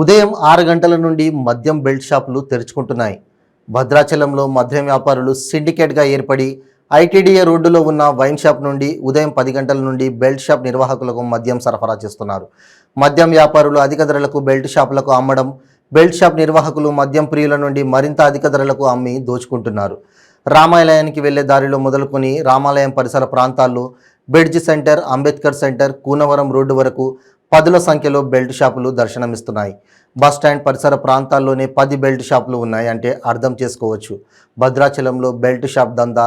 ఉదయం ఆరు గంటల నుండి మద్యం బెల్ట్ షాపులు తెరుచుకుంటున్నాయి. భద్రాచలంలో మద్యం వ్యాపారులు సిండికేట్గా ఏర్పడి ఐటీడీఏ రోడ్డులో ఉన్న వైన్ షాప్ నుండి ఉదయం పది గంటల నుండి బెల్ట్ షాప్ నిర్వాహకులకు మద్యం సరఫరా చేస్తున్నారు. మద్యం వ్యాపారులు అధిక ధరలకు బెల్ట్ షాపులకు అమ్మడం బెల్ట్ షాప్ నిర్వాహకులు మద్యం ప్రియుల నుండి మరింత అధిక ధరలకు అమ్మి దోచుకుంటున్నారు. రామాలయానికి వెళ్ళే దారిలో మొదలుకొని రామాలయం పరిసర ప్రాంతాల్లో beige center Ambedkar center Kunavaram road వరకు పదుల సంఖ్యలో బెల్ట్ షాపులు దర్శనమిస్తున్నాయి. బస్ స్టాండ్ పరిసర ప్రాంతాల్లోనే పది బెల్ట్ షాపులు ఉన్నాయి అంటే అర్థం చేసుకోవచ్చు. భద్రాచలంలో బెల్ట్ షాప్ దందా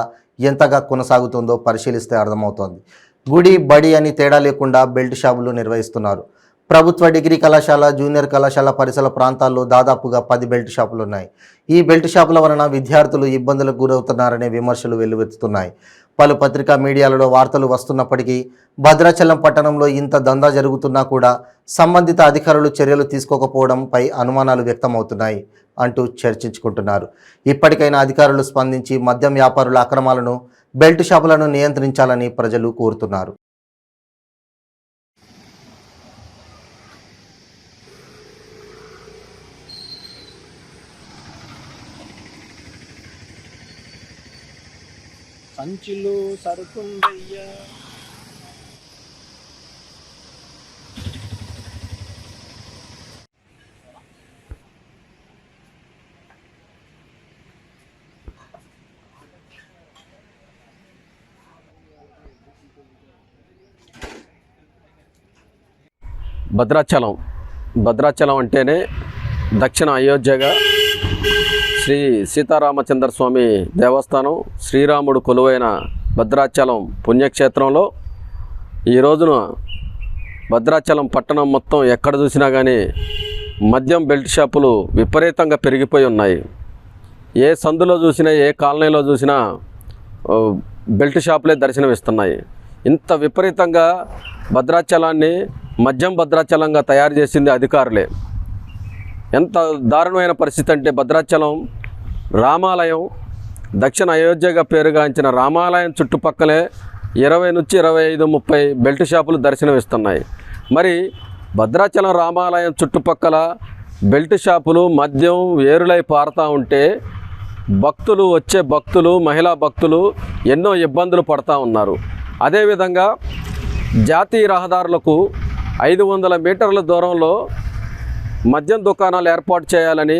ఎంతగా కొనసాగుతుందో పరిశీలిస్తే అర్థమవుతోంది. గుడి బడి అని తేడా లేకుండా బెల్ట్ షాపులు నిర్వహిస్తున్నారు. ప్రభుత్వ డిగ్రీ కళాశాల జూనియర్ కళాశాల పరిసర ప్రాంతాల్లో దాదాపుగా పది బెల్ట్ షాపులు ఉన్నాయి ఈ బెల్ట్ షాపుల వలన విద్యార్థులు ఇబ్బందులకు గురవుతున్నారనే విమర్శలు వెల్లువెత్తుతున్నాయి. పలు పత్రికా మీడియాలలో వార్తలు వస్తున్నప్పటికీ భద్రాచలం పట్టణంలో ఇంత దందా జరుగుతున్నా కూడా సంబంధిత అధికారులు చర్యలు తీసుకోకపోవడంపై అనుమానాలు వ్యక్తమవుతున్నాయి అంటూ చర్చించుకుంటున్నారు. ఇప్పటికైనా అధికారులు స్పందించి మద్యం వ్యాపారుల అక్రమాలను బెల్ట్ షాపులను నియంత్రించాలని ప్రజలు కోరుతున్నారు. సంచిలో సరుకుందయ్యా భద్రాచలం. భద్రాచలం అంటేనే దక్షిణ అయోధ్యగా శ్రీ సీతారామచంద్ర స్వామి దేవస్థానం శ్రీరాముడు కొలువైన భద్రాచలం పుణ్యక్షేత్రంలో ఈ రోజున భద్రాచలం పట్టణం మొత్తం ఎక్కడ చూసినా కానీ మద్యం బెల్ట్ షాపులు విపరీతంగా పెరిగిపోయి ఉన్నాయి. ఏ సందులో చూసినా ఏ కాలనీలో చూసినా బెల్ట్ షాపులే దర్శనమిస్తున్నాయి. ఇంత విపరీతంగా భద్రాచలాన్ని మద్యం భద్రాచలంగా తయారు చేసింది అధికారులే. ఎంత దారుణమైన పరిస్థితి అంటే భద్రాచలం రామాలయం దక్షిణ అయోధ్యగా పేరుగాంచిన రామాలయం చుట్టుపక్కలే ఇరవై నుంచి ఇరవై ఐదు ముప్పై బెల్ట్ షాపులు దర్శనమిస్తున్నాయి. మరి భద్రాచలం రామాలయం చుట్టుపక్కల బెల్ట్ షాపులు మద్యం వేరులై పారుతూ ఉంటే భక్తులు వచ్చే భక్తులు మహిళా భక్తులు ఎన్నో ఇబ్బందులు పడతా ఉన్నారు. అదేవిధంగా జాతీయ రహదారులకు ఐదు వందల మీటర్ల దూరంలో మద్యం దుకాణాలు ఏర్పాటు చేయాలని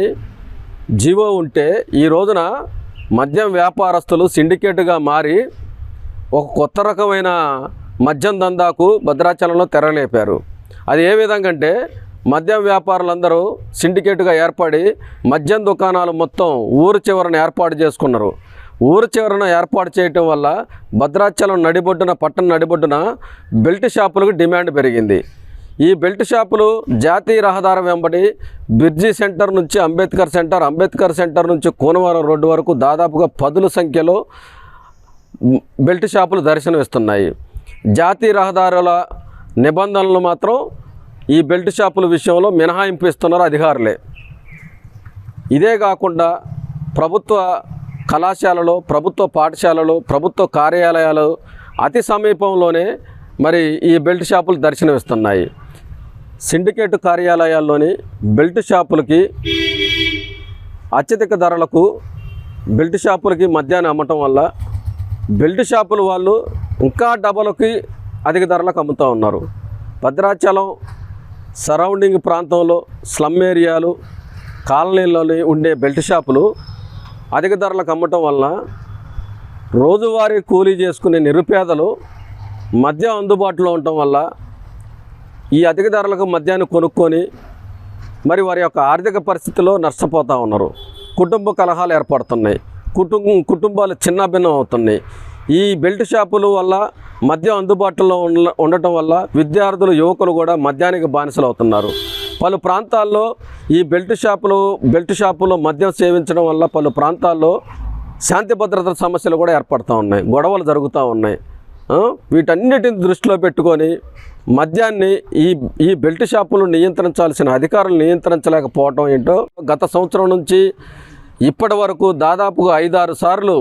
జీవో ఉంటే ఈ రోజున మద్యం వ్యాపారస్తులు సిండికేట్గా మారి ఒక కొత్త రకమైన మద్యం దందాకు భద్రాచలంలో తెరలేపారు అది ఏ విధంగా అంటే మద్యం వ్యాపారులందరూ సిండికేట్గా ఏర్పడి మద్యం దుకాణాలు మొత్తం ఊరు చివరన ఏర్పాటు చేసుకున్నారు. ఊరు చివరన ఏర్పాటు చేయటం వల్ల భద్రాచలం నడిబొడ్డున పట్టణ నడిబొడ్డున బెల్ట్ షాపులకు డిమాండ్ పెరిగింది. ఈ బెల్ట్ షాపులు జాతీయ రహదారి వెంబడి బిర్జీ సెంటర్ నుంచి అంబేద్కర్ సెంటర్ అంబేద్కర్ సెంటర్ నుంచి కోనవరం రోడ్డు వరకు దాదాపుగా పదుల సంఖ్యలో బెల్ట్ షాపులు దర్శనమిస్తున్నాయి. జాతీయ రహదారుల నిబంధనలు మాత్రం ఈ బెల్ట్ షాపుల విషయంలో మినహాయింపు ఇస్తున్నారు అధికారులే. ఇదే కాకుండా ప్రభుత్వ కళాశాలలో ప్రభుత్వ పాఠశాలలు ప్రభుత్వ కార్యాలయాలు అతి సమీపంలోనే మరి ఈ బెల్ట్ షాపులు దర్శనమిస్తున్నాయి. సిండికేట్ కార్యాలయాల్లోని బెల్ట్ షాపులకి అత్యధిక ధరలకు బెల్ట్ షాపులకి మద్యాన్ని అమ్మటం వల్ల బెల్ట్ షాపుల వాళ్ళు ఇంకా డబలుకి అధిక ధరలకు అమ్ముతూ ఉన్నారు. భద్రాచలం సరౌండింగ్ ప్రాంతంలో స్లమ్ ఏరియాలు కాలనీలలో ఉండే బెల్ట్ షాపులు అధిక ధరలకు అమ్మటం వలన రోజువారీ కూలీ చేసుకునే నిరుపేదలు మద్యం అందుబాటులో ఉండటం వల్ల ఈ అధిక ధరలకు మద్యాన్ని కొనుక్కొని మరి వారి యొక్క ఆర్థిక పరిస్థితిలో నష్టపోతూ ఉన్నారు. కుటుంబ కలహాలు ఏర్పడుతున్నాయి. కుటుంబం కుటుంబాలు చిన్నభిన్నం అవుతున్నాయి. ఈ బెల్ట్ షాపుల వల్ల మద్యం అందుబాటులో ఉండ ఉండటం వల్ల విద్యార్థులు యువకులు కూడా మద్యానికి బానిసలు అవుతున్నారు పలు ప్రాంతాల్లో ఈ బెల్ట్ షాపులు బెల్ట్ షాపులో మద్యం సేవించడం వల్ల పలు ప్రాంతాల్లో శాంతి భద్రత సమస్యలు కూడా ఏర్పడుతూ ఉన్నాయి. గొడవలు జరుగుతూ ఉన్నాయి. వీటన్నిటిని దృష్టిలో పెట్టుకొని మద్యాన్ని ఈ ఈ బెల్ట్ షాపులు నియంత్రించాల్సిన అధికారులు నియంత్రించలేకపోవటం ఏంటో గత సంవత్సరం నుంచి ఇప్పటి వరకు దాదాపుగా ఐదారు సార్లు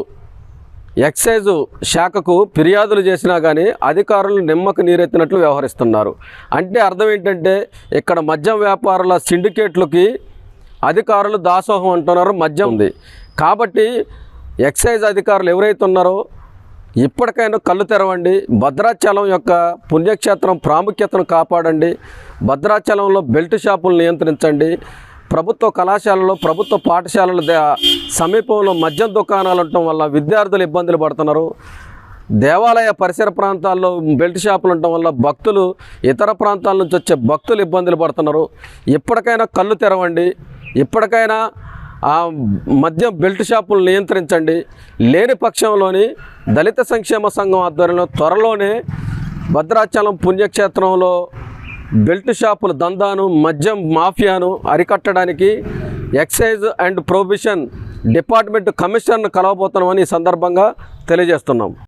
ఎక్సైజ్ శాఖకు ఫిర్యాదులు చేసినా కానీ అధికారులు నిమ్మకు నీరెత్తినట్లు వ్యవహరిస్తున్నారు. అంటే అర్థం ఏంటంటే ఇక్కడ మద్యం వ్యాపారుల సిండికేట్లకి అధికారులు దాసోహం అంటున్నారు మద్యం ఉంది. కాబట్టి ఎక్సైజ్ అధికారులు ఎవరైతే ఉన్నారో ఇప్పటికైనా కళ్ళు తెరవండి. భద్రాచలం యొక్క పుణ్యక్షేత్రం ప్రాముఖ్యతను కాపాడండి. భద్రాచలంలో బెల్ట్ షాపులు నియంత్రించండి. ప్రభుత్వ కళాశాలలో ప్రభుత్వ పాఠశాలల ద- సమీపంలో మద్యం దుకాణాలు ఉండటం వల్ల విద్యార్థులు ఇబ్బందులు పడుతున్నారు. దేవాలయ పరిసర ప్రాంతాల్లో బెల్ట్ షాపులు ఉండటం వల్ల భక్తులు ఇతర ప్రాంతాల నుంచి వచ్చే భక్తులు ఇబ్బందులు పడుతున్నారు. ఇప్పటికైనా కళ్ళు తెరవండి. ఇప్పటికైనా ఆ మద్యం బెల్ట్ షాపులు నియంత్రించండి. లేని పక్షంలోని దళిత సంక్షేమ సంఘం ఆధ్వర్యంలో త్వరలోనే భద్రాచలం పుణ్యక్షేత్రంలో బెల్ట్ షాపుల దందాను మద్యం మాఫియాను అరికట్టడానికి ఎక్సైజ్ అండ్ ప్రొబిషన్ డిపార్ట్మెంట్ కమిషనర్ను కలవబోతున్నామని ఈ సందర్భంగా తెలియజేస్తున్నాం.